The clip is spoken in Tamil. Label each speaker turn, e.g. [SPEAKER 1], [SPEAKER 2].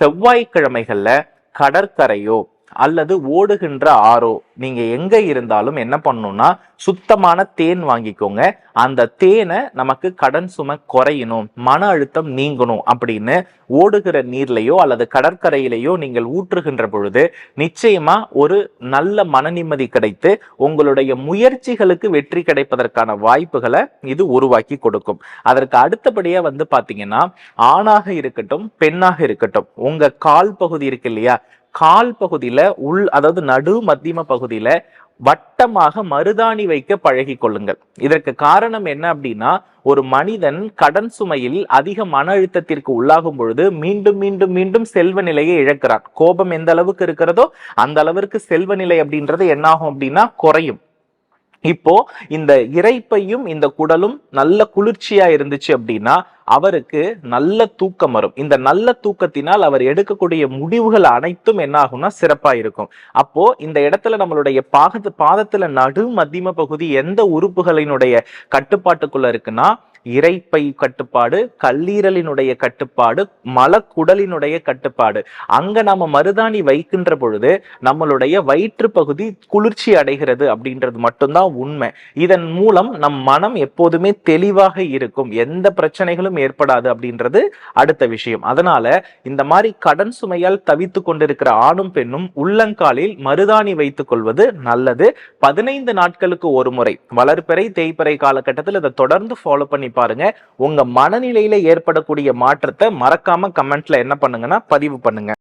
[SPEAKER 1] செவ்வாய்க்கிழமைகளில் கடற்கரையோ அல்லது ஓடுகின்ற ஆறோ நீங்க எங்க இருந்தாலும் என்ன பண்ணணும்னா சுத்தமான தேன் வாங்கிக்கோங்க. அந்த தேனை நமக்கு கடன் சுமை குறையணும் மன அழுத்தம் நீங்கணும் அப்படின்னு ஓடுகிற நீர்லையோ அல்லது கடற்கரையிலேயோ நீங்கள் ஊற்றுகின்ற பொழுது நிச்சயமா ஒரு நல்ல மன நிம்மதி கிடைத்து உங்களுடைய முயற்சிகளுக்கு வெற்றி கிடைப்பதற்கான வாய்ப்புகளை இது உருவாக்கி கொடுக்கும். அதற்கு அடுத்தபடியா வந்து பாத்தீங்கன்னா ஆணாக இருக்கட்டும் பெண்ணாக இருக்கட்டும் உங்க கால் பகுதி இருக்கு இல்லையா கால் பகுதியில உள் அதாவது நடு மத்தியம பகுதியில வட்டமாக மருதாணி வைக்க பழகி கொள்ளுங்கள். இதற்கு காரணம் என்ன அப்படின்னா ஒரு மனிதன் கடன் சுமையில் அதிக மன அழுத்தத்திற்கு உள்ளாகும் பொழுது மீண்டும் மீண்டும் மீண்டும் செல்வ நிலையை இழக்கிறான். கோபம் எந்த அளவுக்கு இருக்கிறதோ அந்த அளவிற்கு செல்வ நிலை அப்படின்றது என்னாகும் அப்படின்னா குறையும். இப்போ இந்த இறைப்பையும் இந்த குடலும் நல்ல குளிர்ச்சியா இருந்துச்சு அப்படின்னா அவருக்கு நல்ல தூக்கம் வரும். இந்த நல்ல தூக்கத்தினால் அவர் எடுக்கக்கூடிய முடிவுகள் அனைத்தும் என்ன ஆகும்னா சிறப்பா இருக்கும். அப்போ இந்த இடத்துல நம்மளுடைய பாகத்து பாதத்துல நடு மத்தியம பகுதி எந்த உறுப்புகளினுடைய கட்டுப்பாட்டுக்குள்ள இருக்குன்னா இறைப்பை கட்டுப்பாடு கல்லீரலினுடைய கட்டுப்பாடு மலக்குடலினுடைய கட்டுப்பாடு. அங்க நம்ம மருதாணி வைக்கின்ற பொழுது நம்மளுடைய வயிற்று பகுதி குளிர்ச்சி அடைகிறது அப்படின்றது மட்டும்தான் உண்மை. இதன் மூலம் நம் மனம் எப்போதுமே தெளிவாக இருக்கும். எந்த பிரச்சனைகளும் ஏற்படாது அப்படின்றது அடுத்த விஷயம். அதனால இந்த மாதிரி கடன் சுமையால் தவித்து கொண்டிருக்கிற ஆணும் பெண்ணும் உள்ளங்காலில் மருதாணி வைத்துக் கொள்வது நல்லது. பதினைந்து நாட்களுக்கு ஒரு முறை வளர்ப்பிறை தேய்ப்பிறை காலகட்டத்தில் இதை தொடர்ந்து ஃபாலோ பண்ணி பாருங்க. உங்க மனநிலையில ஏற்படக்கூடிய மாற்றத்தை மறக்காம கமெண்ட்ல என்ன பண்ணுங்கன்னா பதிவு பண்ணுங்க.